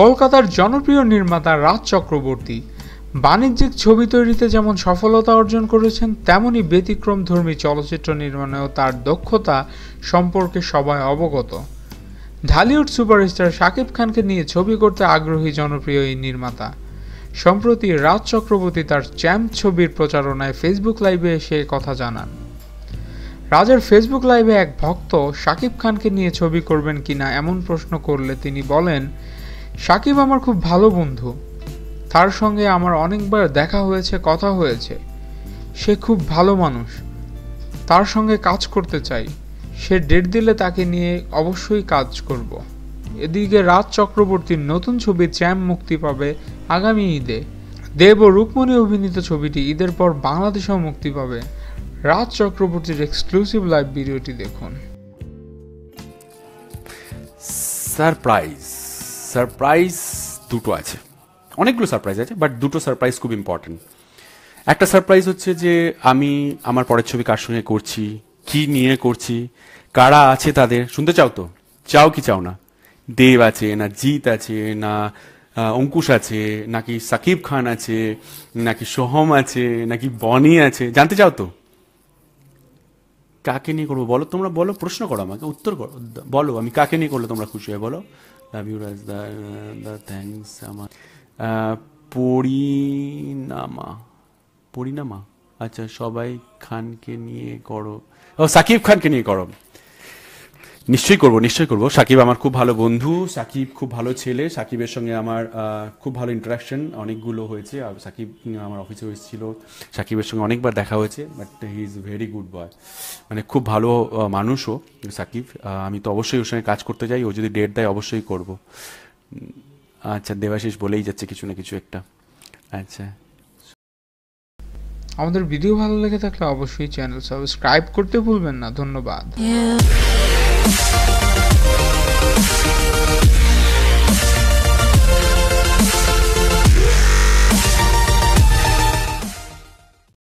কলকাতার জনপ্রিয় নির্মাতা রাজ চক্রবর্তী বাণিজ্যিক ছবি তৈরিতে যেমন সফলতা অর্জন করেছেন, তেমনি ব্যতিক্রমধর্মী চলচ্চিত্র নির্মাণেও তার দক্ষতা সম্পর্কে সবাই অবগত। ঢালিউড সুপারস্টার শাকিব খানকে নিয়ে ছবি করতে আগ্রহী জনপ্রিয় এই নির্মাতা। সম্প্রতি রাজ চক্রবর্তী তার চ্যাম্প ছবির প্রচারণায় ফেসবুক লাইভে এসে কথা জানান। রাজের ফেসবুক লাইভে এক ভক্ত শাকিব খানকে নিয়ে ছবি করবেন কিনা এমন প্রশ্ন করলে তিনি বলেন, সাকিব আমার খুব ভালো বন্ধু। তার সঙ্গে আমার অনেকবার দেখা হয়েছে, কথা হয়েছে। সে খুব ভালো মানুষ। তার সঙ্গে কাজ করতে চাই। সে ডেট দিলে তাকে নিয়ে অবশ্যই কাজ করব। এদিকে রাজ চক্রবর্তীর নতুন ছবি চ্যাম মুক্তি পাবে আগামী ঈদে। দেব ও রুকমণি অভিনীত ছবিটি ঈদের পর বাংলাদেশেও মুক্তি পাবে। রাজ চক্রবর্তীর এক্সক্লুসিভ লাইভ ভিডিওটি দেখুন। সারপ্রাইজ সারপ্রাইজ দুটো আছে। অনেকগুলো সারপ্রাইজ আছে বাট দুটো সারপ্রাইজ খুব ইম্পর্টেন্ট একটা সারপ্রাইজ হচ্ছে যে আমি আমার পরের ছবি কার সঙ্গে করছি, কি নিয়ে করছি, কারা আছে তাদের, শুনতে চাও তো? চাও কি চাও না? দেব আছে না জিৎ আছে না অঙ্কুশ আছে নাকি সাকিব খান আছে নাকি সোহম আছে নাকি বনি আছে জানতে চাও তো? কাকে নিয়ে করব বলো? তোমরা বলো প্রশ্ন করো আমাকে উত্তর করো বলো আমি কাকে নিয়ে করলে তোমরা খুশি হয় বলো? লাভ ইউ রাজ থ্যাংকস আমার আহ, পরিনামা পরিনামা আচ্ছা সবাই খানকে নিয়ে করো। ও সাকিব খানকে নিয়ে করো। নিশ্চয়ই করব নিশ্চয়ই করব। সাকিব আমার খুব ভালো বন্ধু সাকিব খুব ভালো ছেলে সাকিবের সঙ্গে আমার খুব ভালো ইন্টারাকশন অনেকগুলো হয়েছে আর সাকিব আমার অফিসে এসেছিল। সাকিবের সঙ্গে অনেকবার দেখা হয়েছে but he is very good boy মানে খুব ভালো মানুষও সাকিব। আমি তো অবশ্যই ওর সঙ্গে কাজ করতে যাই ও যদি ডেট দেয় অবশ্যই করব। আচ্ছা দেবাশিস বলেই যাচ্ছে কিছু না কিছু একটা। আচ্ছা। আমাদের ভিডিও ভালো লেগে থাকলে অবশ্যই চ্যানেল সাবস্ক্রাইব করতে ভুলবেন না ধন্যবাদ। Yeah.